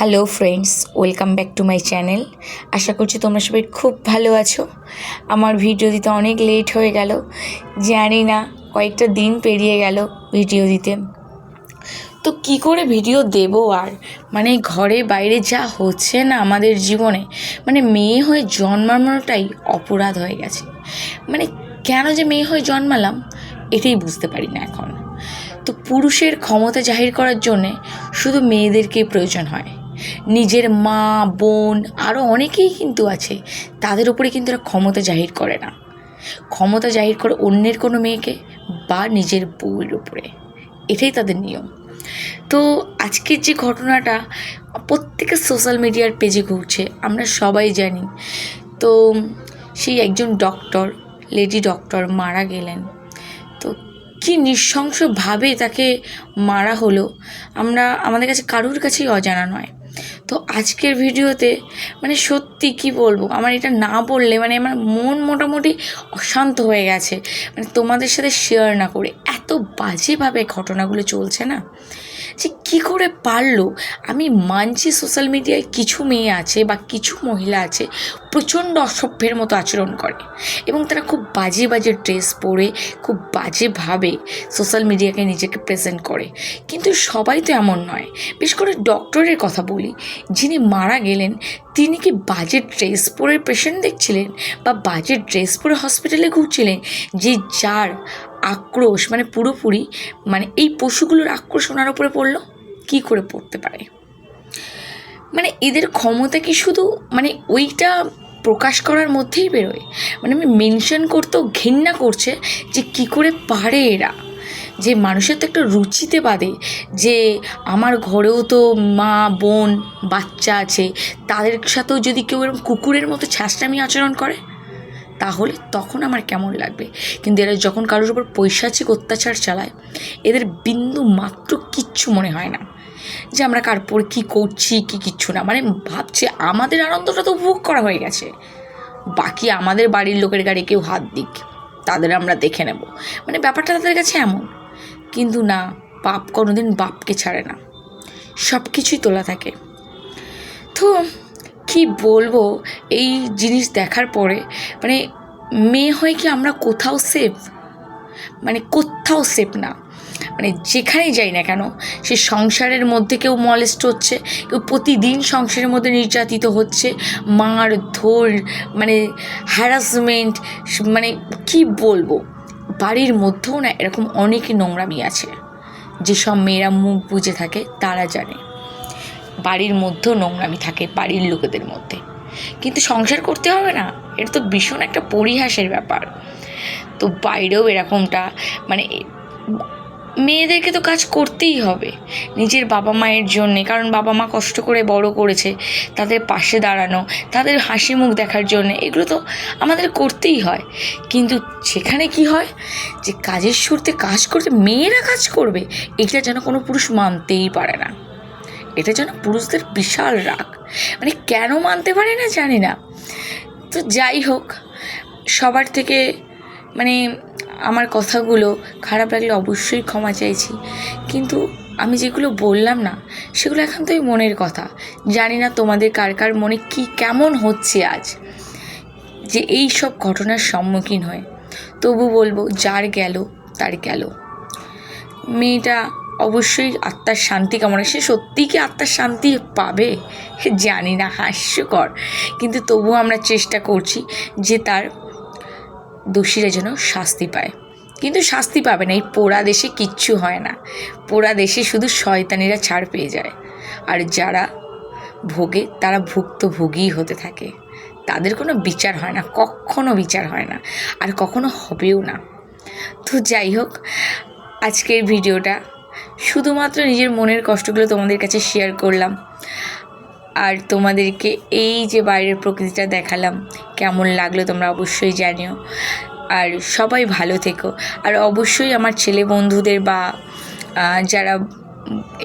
Hello friends welcome back to my channel আশা করছি তোমরা সবাই খুব ভালো আছো। আমার ভিডিও দিতে অনেক লেট হয়ে গেল। জানি না, কয়েকটা দিন পেরিয়ে গেল ভিডিও দিতে। তো কি করে ভিডিও দেব আর? মানে ঘরে বাইরে যা হচ্ছে না আমাদের জীবনে মানে মেয়ে হয়ে জন্মানোটাই অপরাধ হয়ে গেছে। মানে কেন যে মেয়ে হয়ে জন্মালাম, এটাই বুঝতে পারি না এখন। তো পুরুষের ক্ষমতা জাহির করার জন্যে শুধু মেয়েদেরকেই প্রয়োজন হয়। নিজের মা, বোন আরও অনেকেই কিন্তু আছে, তাদের উপরে কিন্তু এরা ক্ষমতা জাহির করে না। ক্ষমতা জাহির করে অন্যের কোনো মেয়েকে বা নিজের বউয়ের উপরে। এটাই তাদের নিয়ম। তো আজকের যে ঘটনাটা প্রত্যেকের সোশ্যাল মিডিয়ার পেজে ঘুরছে, আমরা সবাই জানি। তো সেই একজন ডক্টর, লেডি ডক্টর মারা গেলেন। তো কি নৃশংসভাবে তাকে মারা হলো, আমরা, আমাদের কাছে কারুর কাছেই অজানা নয়। তো আজকের ভিডিওতে মানে সত্যি কি বলব? আমার এটা না বললে মানে আমার মন মোটামুটি অশান্ত হয়ে গেছে। মানে তোমাদের সাথে শেয়ার না করে এত বাজেভাবে ঘটনাগুলো চলছে না? যে কী করে পারল? আমি মানছি সোশ্যাল মিডিয়ায় কিছু মেয়ে আছে বা কিছু মহিলা আছে, প্রচণ্ড অসভ্যের মতো আচরণ করে এবং তারা খুব বাজে বাজে ড্রেস পরে, খুব বাজেভাবে সোশ্যাল মিডিয়াকে নিজেকে প্রেজেন্ট করে। কিন্তু সবাই তো এমন নয়। বিশেষ করে ডক্টরের কথা বলি। যিনি মারা গেলেন, তিনি কি বাজে ড্রেস পরে পেশেন্ট দেখছিলেন বা বাজে ড্রেস পরে হসপিটালে ঘুরছিলেন যে যার আক্রোশ মানে পুরোপুরি মানে এই পশুগুলোর আক্রোশ ওনার উপরে পড়ল? কী করে পড়তে পারে? মানে এদের ক্ষমতা কি শুধু মানে ওইটা প্রকাশ করার মধ্যেই বেরোয়? মানে আমি মেনশন করতেও ঘেন্না করছে যে কি করে পারে এরা? যে মানুষের তো একটা রুচিতে বাদে যে আমার ঘরেও তো মা, বোন, বাচ্চা আছে, তাদের সাথেও যদি কেউ এরকম কুকুরের মতো ছ্যাঁচড়ামি আচরণ করে, তাহলে তখন আমার কেমন লাগবে? কিন্তু এরা যখন কারোর উপর পৈশাচিক অত্যাচার চালায়, এদের বিন্দু মাত্র কিচ্ছু মনে হয় না। যে আমরা কার পর কী করছি, কী কিচ্ছু না। মানে ভাবছে আমাদের আনন্দটা তো উপভোগ করা হয়ে গেছে। বাকি আমাদের বাড়ির লোকের গাড়ি কেউ হাত দিক, তাদের আমরা দেখে নেব। মানে ব্যাপারটা তাদের কাছে এমন। কিন্তু না, বাপ কোনোদিন বাপকে ছাড়ে না। সব কিছুই তোলা থাকে। তো কি বলব, এই জিনিস দেখার পরে মানে মেয়ে হয়ে কি আমরা কোথাও সেফ মানে কোথাও সেফ না। মানে যেখানেই যাই না কেন, সে সংসারের মধ্যে কেউ মলেস্ট হচ্ছে, কেউ প্রতিদিন সংসারের মধ্যে নির্যাতিত হচ্ছে মার ধর মানে হ্যারাসমেন্ট মানে কি বলব? বাড়ির মধ্যেও না এরকম অনেকই নোংরামি আছে। যেসব মেয়েরা মুখ বুঝে থাকে তারা জানে। বাড়ির মধ্যেও নোংরামি থাকে বাড়ির লোকেদের মধ্যে। কিন্তু সংসার করতে হবে না, এটা তো ভীষণ একটা পরিহাসের ব্যাপার। তো বাইরেও এরকমটা মানে মেয়েদেরকে তো কাজ করতেই হবে। নিজের বাবা মায়ের জন্যে, কারণ বাবা মা কষ্ট করে বড় করেছে, তাদের পাশে দাঁড়ানো, তাদের হাসি মুখ দেখার জন্য, এগুলো তো আমাদের করতেই হয়। কিন্তু সেখানে কি হয়? যে কাজের শুরুতে কাজ করতে মেয়েরা কাজ করবে, এটা যেন কোনো পুরুষ মানতেই পারে না। এটা যেন পুরুষদের বিশাল রাগ। মানে কেন মানতে পারে না জানি না। তো যাই হোক, সবার থেকে মানে আমার কথাগুলো খারাপ লাগলে অবশ্যই ক্ষমা চাইছি। কিন্তু আমি যেগুলো বললাম না, সেগুলো এখন তো মনের কথা। জানি না তোমাদের কার কার মনে কি কেমন হচ্ছে আজ। যে এই সব ঘটনার সম্মুখীন হয়ে। তবু বলব, যার গেল, তার গেল। মেয়েটা অবশ্যই আত্মার শান্তি কামনা, সে সত্যিই কি আত্মার শান্তি পাবে? জানি না, হাস্যকর। কিন্তু তবুও আমরা চেষ্টা করছি যে তার দোষীরা যেন শাস্তি পায়। কিন্তু শাস্তি পাবে না, এই পোড়া দেশে কিচ্ছু হয় না। পোড়া দেশে শুধু শয়তানিরা ছাড় পেয়ে যায়। আর যারা ভোগে, তারা ভুক্তভোগীই হতে থাকে। তাদের কোনো বিচার হয় না, কখনো বিচার হয় না, আর কখনো হবেও না। তো যাই হোক, আজকের ভিডিওটা শুধুমাত্র নিজের মনের কষ্টগুলো তোমাদের কাছে শেয়ার করলাম। আর তোমাদেরকে এই যে বাইরের প্রকৃতিটা দেখালাম, কেমন লাগল তোমরা অবশ্যই জানিও। আর সবাই ভালো থেকো। আর অবশ্যই আমার ছেলে বন্ধুদের বা যারা,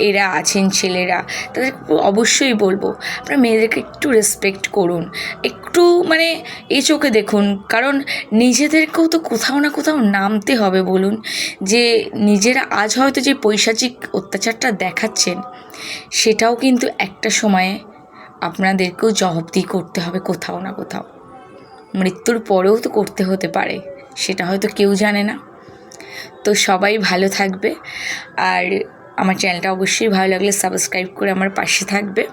এরা আছেন ছেলেরা তাদের অবশ্যই বলব, আপনারা মেয়েদেরকে একটু রেসপেক্ট করুন। একটু মানে এই চোখে দেখুন, কারণ নিজেদেরকেও তো কোথাও না কোথাও নামতে হবে বলুন। যে নিজেরা আজ হয়তো যে পৈশাচিক অত্যাচারটা দেখাচ্ছেন, সেটাও কিন্তু একটা সময়ে আপনাদেরকেও জবাবদিহি করতে হবে কোথাও না কোথাও। মৃত্যুর পরেও তো করতে হতে পারে, সেটা হয়তো কেউ জানে না। তো সবাই ভালো থাকবে, আর আমার চ্যানেলটা অবশ্যই ভালো লাগলে সাবস্ক্রাইব করে আমার পাশে থাকবে।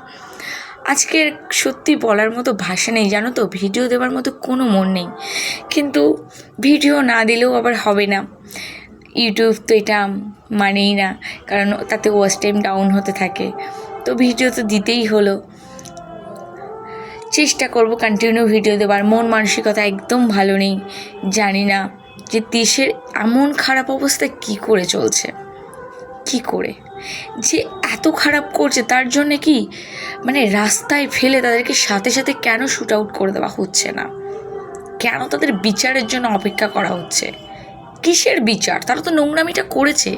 আজকের সত্যি বলার মতো ভাষা নেই, জানো তো? ভিডিও দেওয়ার মতো কোনো মন নেই। কিন্তু ভিডিও না দিলেও আবার হবে না। ইউটিউব তো এটা মানেই না, কারণ তাতে ওয়াচ টাইম ডাউন হতে থাকে। তো ভিডিও তো দিতেই হলো। চেষ্টা করব কন্টিনিউ ভিডিও দেওয়ার মন মানসিকতা একদম ভালো নেই। জানি না যে দেশের এমন খারাপ অবস্থা কি করে চলছে। কি করে? যে এত খারাপ করছে, তার জন্যে কি মানে রাস্তায় ফেলে তাদেরকে সাথে সাথে কেন শ্যুট আউট করে দেওয়া হচ্ছে না? কেন তাদের বিচারের জন্য অপেক্ষা করা হচ্ছে? কিসের বিচার? তারা তো নোংরামিটা করেছে।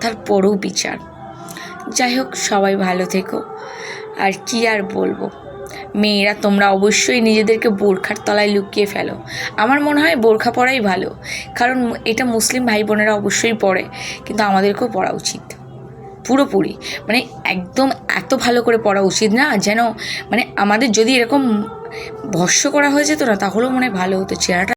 তারপরেও বিচার। যাই হোক, সবাই ভালো থেকো। আর কি আর বলব? মেয়েরা, তোমরা অবশ্যই নিজেদেরকে বোরখার তলায় লুকিয়ে ফেলো। আমার মনে হয় বোরখা পরাই ভালো, কারণ এটা মুসলিম ভাই বোনেরা অবশ্যই পড়ে কিন্তু আমাদেরকেও পড়া উচিত। পুরোপুরি। মানে একদম এত ভালো করে পড়া উচিত না, যেন মানে আমাদের যদি এরকম ভস্য করা হয়ে যেত না, তাহলেও মনে হয় ভালো হতো। চেহারাটা